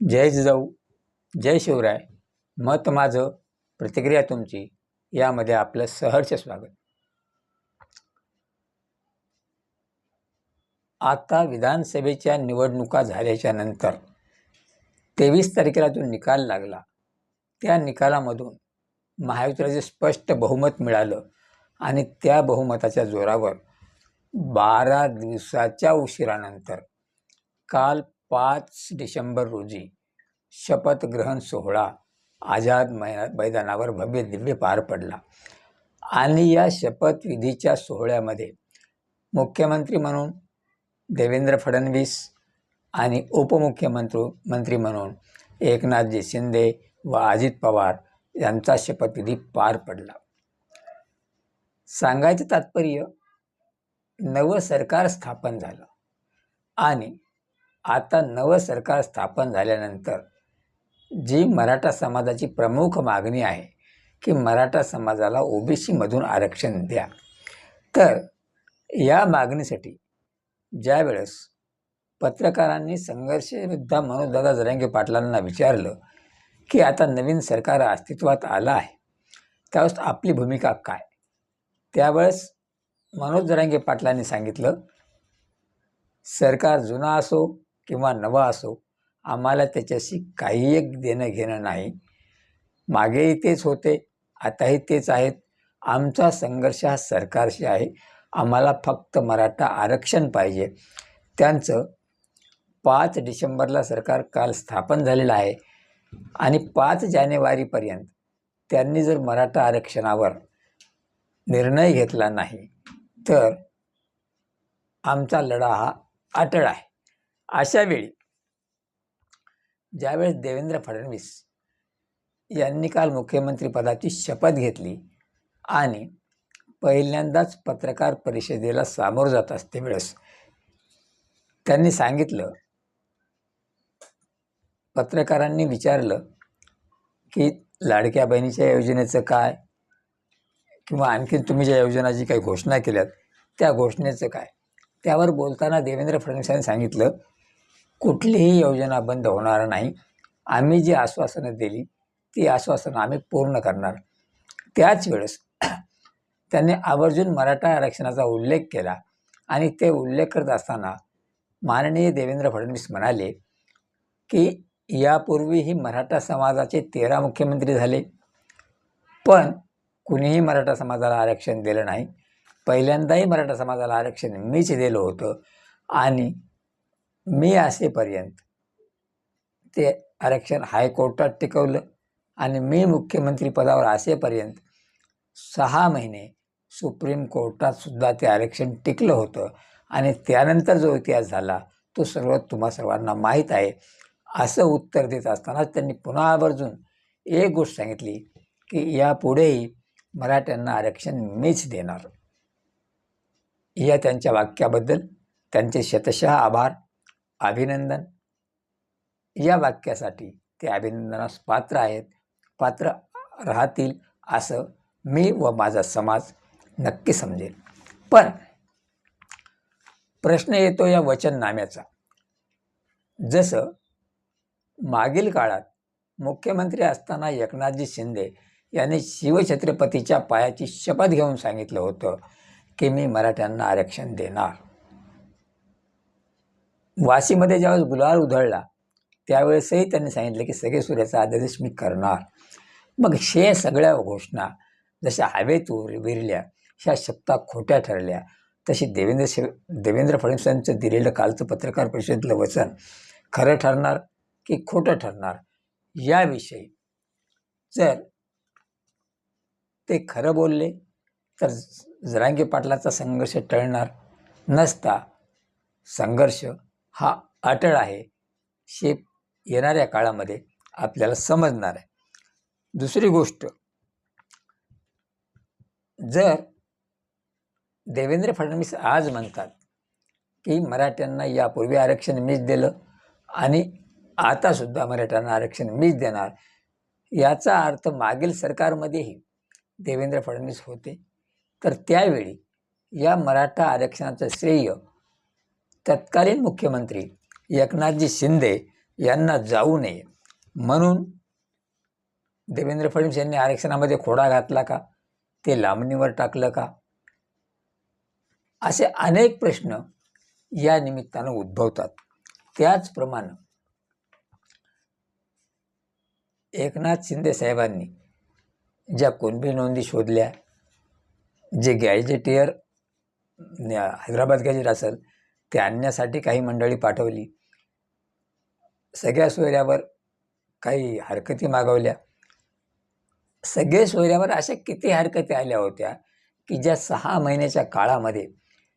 जय जिजाऊ जय शिवराय. मत माझं प्रतिक्रिया तुमची. यामध्ये आपलं सहर्ष स्वागत. आता विधानसभेच्या निवडणुका झाल्याच्यानंतर तेवीस तारखेला जो निकाल लागला त्या निकालामधून महायुतीला स्पष्ट बहुमत मिळालं आणि त्या बहुमताच्या जोरावर बारा दिवसाच्या उशिरानंतर काल पाच डिसेंबर रोजी शपथग्रहण सोहळा आझाद मै मैदानावर भव्य दिव्य पार पडला. आणि या शपथविधीच्या सोहळ्यामध्ये मुख्यमंत्री म्हणून देवेंद्र फडणवीस आणि उपमुख्यमंत्री मंत्री म्हणून एकनाथजी शिंदे व अजित पवार यांचा शपथविधी पार पडला. सांगायचं तात्पर्य नवं सरकार स्थापन झालं आणि आता नवं सरकार स्थापन झाल्यानंतर जी मराठा समाजाची प्रमुख मागणी आहे की मराठा समाजाला ओबीसीमधून आरक्षण द्या तर या मागणीसाठी ज्यावेळेस पत्रकारांनी संघर्षविद्धा मनोजदादा जरांगे पाटलांना विचारलं की आता नवीन सरकार अस्तित्वात आलं आहे त्यावेळेस आपली भूमिका काय? त्यावेळेस मनोज जरांगे पाटलांनी सांगितलं सरकार जुना असो किंवा नवा असो आम्हाला त्याच्याशी काही एक देणं घेणं नाही. मागेही तेच होते आताही तेच आहेत. आमचा संघर्ष हा सरकारशी आहे. आम्हाला फक्त मराठा आरक्षण पाहिजे. त्यांचं पाच डिसेंबरला सरकार काल स्थापन झालेलं आहे आणि पाच जानेवारीपर्यंत त्यांनी जर मराठा आरक्षणावर निर्णय घेतला नाही तर आमचा लढा हा अटळ आहे. अशा वेळी ज्यावेळेस देवेंद्र फडणवीस यांनी काल मुख्यमंत्रीपदाची शपथ घेतली आणि पहिल्यांदाच पत्रकार परिषदेला सामोरं जात असते वेळेस त्यांनी सांगितलं पत्रकारांनी विचारलं की लाडक्या बहिणीच्या योजनेचं काय किंवा आणखीन तुम्ही ज्या योजना जी काही घोषणा केल्यात त्या घोषणेचं काय? त्यावर बोलताना देवेंद्र फडणवीसांनी सांगितलं कुठलीही योजना बंद होणार नाही. आम्ही जी आश्वासनं दिली ती आश्वासनं आम्ही पूर्ण करणार. त्याच वेळेस त्यांनी आवर्जून मराठा आरक्षणाचा उल्लेख केला आणि ते उल्लेख करत असताना माननीय देवेंद्र फडणवीस म्हणाले की यापूर्वीही मराठा समाजाचे तेरा मुख्यमंत्री झाले. पण कुणीही मराठा समाजाला आरक्षण दिलं नाही. पहिल्यांदाही मराठा समाजाला आरक्षण मीच दिलं होतं. आणि मी असेपर्यंत. ते आरक्षण हायकोर्टात टिकवलं आणि मी मुख्यमंत्री पदावर असेपर्यंत सहा महिने सुप्रीम कोर्टात सुद्धा ते आरक्षण टिकलं होतं आणि त्यानंतर जो इतिहास झाला तो सर्व तुम्हा सर्वांना माहीत आहे. असं उत्तर देत असतानाच त्यांनी पुन्हा आवर्जून एक गोष्ट सांगितली की यापुढेही मराठ्यांना आरक्षण मीच देणार. या त्यांच्या वाक्याबद्दल त्यांचे शतशः आभार. अभिनंदन. या वाक्यासाठी ते अभिनंदनास पात्र आहेत. पात्र राहतील असं मी व माझा समाज नक्की समजेल. पण प्रश्न येतो या वचननाम्याचा. जसं मागील काळात मुख्यमंत्री असताना एकनाथजी शिंदे यांनी शिवछत्रपतीच्या पायाची शपथ घेऊन सांगितलं होतं की मी मराठ्यांना आरक्षण देणार. वाशीमध्ये ज्यावेळेस गुलाल उधळला त्यावेळेसही त्यांनी सांगितलं की सगळे सूर्याचा आदेश मी करणार. मग हे सगळ्या घोषणा जशा हवेत उर- विरल्या ह्या शब्दा खोट्या ठरल्या तशी देवेंद्र शे देवेंद्र फडणवीसांचं दिलेलं कालचं पत्रकार परिषदेतलं वचन खरं ठरणार की खोटं ठरणार? याविषयी जर ते खरं बोलले तर जरांगी पाटलाचा संघर्ष टळणार नसता संघर्ष. हा अटळ आहे. हे येणाऱ्या काळामध्ये आपल्याला समजणार आहे. दुसरी गोष्ट जर देवेंद्र फडणवीस आज म्हणतात की मराठ्यांना यापूर्वी आरक्षण मीच दिलं आणि आतासुद्धा मराठ्यांना आरक्षण मीच देणार याचा अर्थ मागील सरकारमध्येही देवेंद्र फडणवीस होते. तर त्यावेळी या मराठा आरक्षणाचं श्रेय तत्कालीन मुख्यमंत्री एकनाथजी शिंदे यांना जाऊ नये. म्हणून देवेंद्र फडणवीस यांनी आरक्षणामध्ये खोडा घातला का? ते लांबणीवर टाकलं का? असे अनेक प्रश्न या निमित्तानं उद्भवतात. त्याचप्रमाणे एकनाथ शिंदे साहेबांनी ज्या कुणबी नोंदी शोधल्या जे गॅजेटियर हैदराबाद गॅजेट असेल ते आणण्यासाठी काही मंडळी पाठवली. सगळ्या सोयऱ्यावर काही हरकती मागवल्या. सगळे सोयऱ्यावर अशा किती हरकती आल्या होत्या की ज्या सहा महिन्याच्या काळामध्ये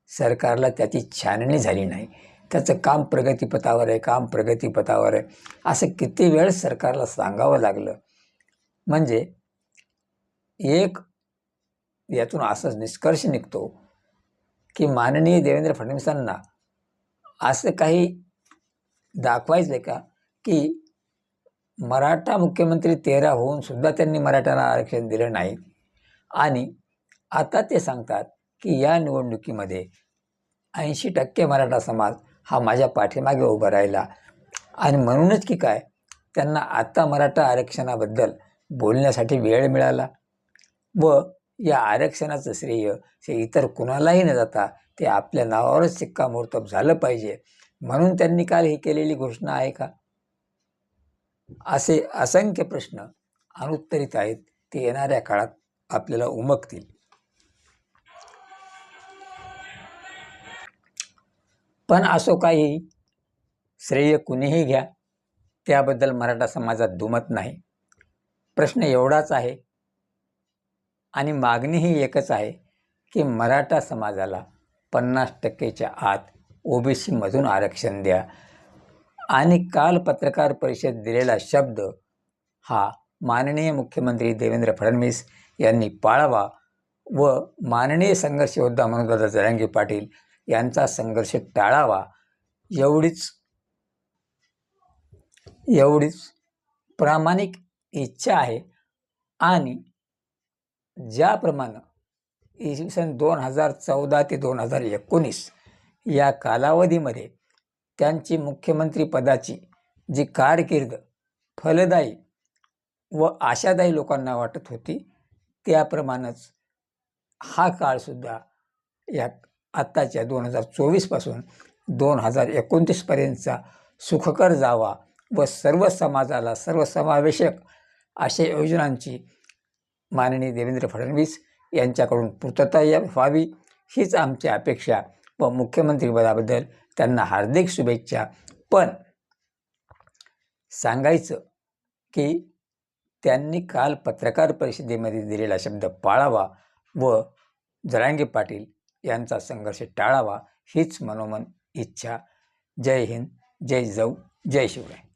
सरकारला त्याची छाननी झाली नाही. त्याचं काम प्रगतीपथावर आहे काम प्रगतीपथावर आहे. असं किती वेळ सरकारला सांगावं लागलं. म्हणजे एक यातून असंच निष्कर्ष निघतो की माननीय देवेंद्र फडणवीसांना असं काही दाखवायचं आहे का की मराठा मुख्यमंत्री तेरा होऊन सुद्धा त्यांनी मराठ्यांना आरक्षण दिलं नाही. आणि आता ते सांगतात की या निवडणुकीमध्ये ऐंशी टक्के मराठा समाज हा माझ्या पाठीमागे उभा राहिला. आणि म्हणूनच की काय त्यांना आता मराठा आरक्षणाबद्दल बोलण्यासाठी वेळ मिळाला व या आरक्षणाचं श्रेय हे इतर कुणालाही न जाता ते आपल्या नावावरच शिक्कामोर्तब झालं पाहिजे. म्हणून त्यांनी काल ही केलेली घोषणा आहे का? असे असंख्य प्रश्न अनुत्तरित आहेत. ते येणाऱ्या काळात आपल्याला उमगतील. पण असो काही श्रेय कुणीही घ्या त्याबद्दल मराठा समाजात दुमत नाही. प्रश्न एवढाच आहे आणि मागणीही एकच आहे की मराठा समाजाला पन्नास टक्केच्या आत ओबीसीमधून आरक्षण द्या. आणि काल पत्रकार परिषद दिलेला शब्द हा माननीय मुख्यमंत्री देवेंद्र फडणवीस यांनी पाळावा व माननीय संघर्ष योद्धा मनोदादा जरांगे पाटील यांचा संघर्ष टाळावा एवढीच एवढीच प्रामाणिक इच्छा आहे. आणि ज्याप्रमाणे इसवी सन दोन हजार चौदा ते दोन हजार एकोणीस या कालावधीमध्ये त्यांची मुख्यमंत्रीपदाची जी कारकीर्द फलदायी व आशादायी लोकांना वाटत होती त्याप्रमाणेच हा काळसुद्धा या आत्ताच्या दोन हजार चोवीसपासून दोन हजार एकोणतीसपर्यंतचा सुखकर जावा व सर्व समाजाला सर्वसमावेशक अशा योजनांची माननीय देवेंद्र फडणवीस यांच्याकडून पूर्तता या व्हावी हीच आमची अपेक्षा व मुख्यमंत्रीपदाबद्दल त्यांना हार्दिक शुभेच्छा. पण सांगायचं की त्यांनी काल पत्रकार परिषदेमध्ये दिलेला शब्द पाळावा व जरांगे पाटील यांचा संघर्ष टाळावा हीच मनोमन इच्छा. जय हिंद जय जाऊ जय शिवराय.